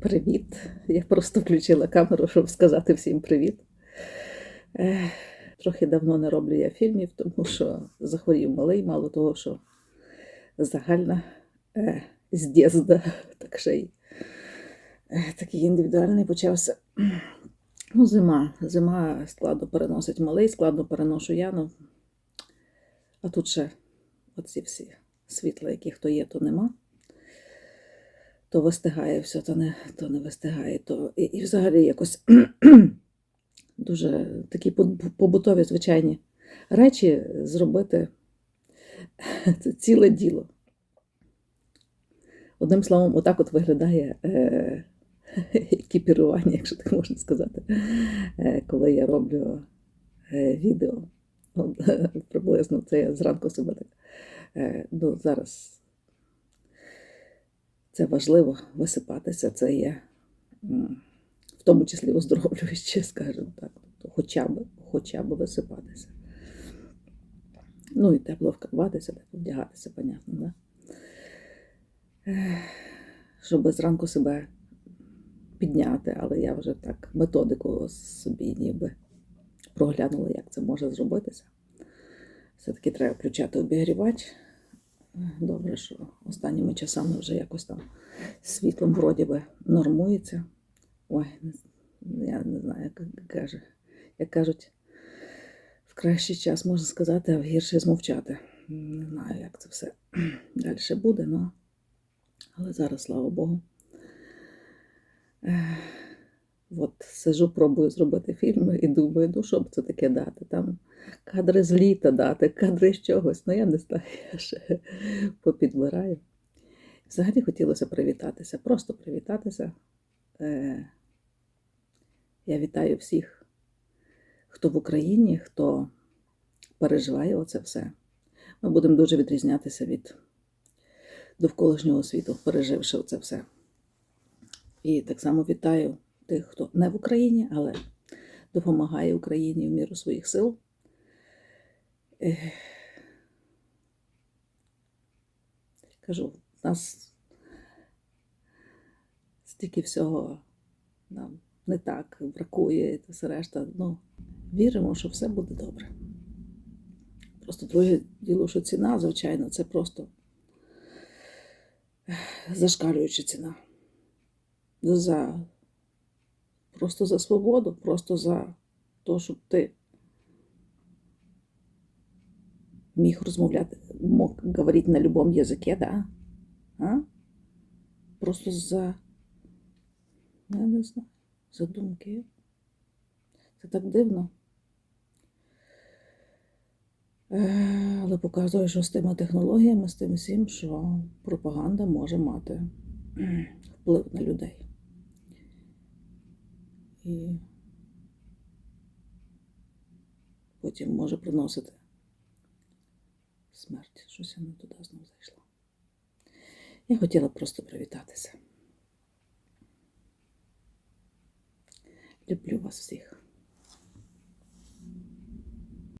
Привіт. Я просто включила камеру, щоб сказати всім привіт. Трохи давно не роблю я фільмів, тому що захворів малий, мало того, що загальна е, з дєзда, так ще й е, такий індивідуальний почався. Ну, зима. Зима складно переносить малий, складно переношу я. Ну, а тут ще оці всі світла, яких то є, то нема то вистигає все, то не, то не вистигає. То... І, і взагалі якось дуже такі побутові звичайні речі зробити це ціле діло. Одним словом, отак от виглядає е, екіпірування, якщо так можна сказати, е, коли я роблю е, відео. От, приблизно це я зранку себе так. Е, ну, зараз це важливо висипатися, це є в тому числі оздоровлююче, скажімо так. Тобто хоча б, хоча б висипатися. Ну і тепло вкриватися, тепло вдягатися, понятно, да? Щоб зранку себе підняти, але я вже так методику собі ніби проглянула, як це може зробитися. Все-таки треба включати обігрівач. Добре, що останніми часами вже якось там світлом вроді би нормується. Ой, я не знаю, як каже. Як кажуть, в кращий час можна сказати, а в гірший змовчати. Не знаю, як це все далі буде, но... але зараз, слава Богу. От сижу, пробую зробити фільми і думаю, ну що б це таке дати? Там кадри з літа дати, кадри з чогось. Ну я не знаю, я ще попідбираю. Взагалі хотілося привітатися, просто привітатися. Е, Я вітаю всіх, хто в Україні, хто переживає оце все. Ми будемо дуже відрізнятися від довколишнього світу, переживши це все. І так само вітаю тих, хто не в Україні, але допомагає Україні в міру своїх сил. Кажу, в нас стільки всього нам не так бракує, і все решта. Ну, віримо, що все буде добре. Просто друге діло, що ціна, звичайно, це просто зашкалююча ціна. За, просто за свободу, просто за те, щоб ти міг розмовляти, мог говорити на будь-якому язикі, да? А? Просто за, я не знаю, за думки. Це так дивно. Е, Але показує, що з тими технологіями, з тим всім, що пропаганда може мати вплив на людей. І потім може приносити смерть. Щось я не туди знову зайшла. Я хотіла просто привітатися. Люблю вас всіх.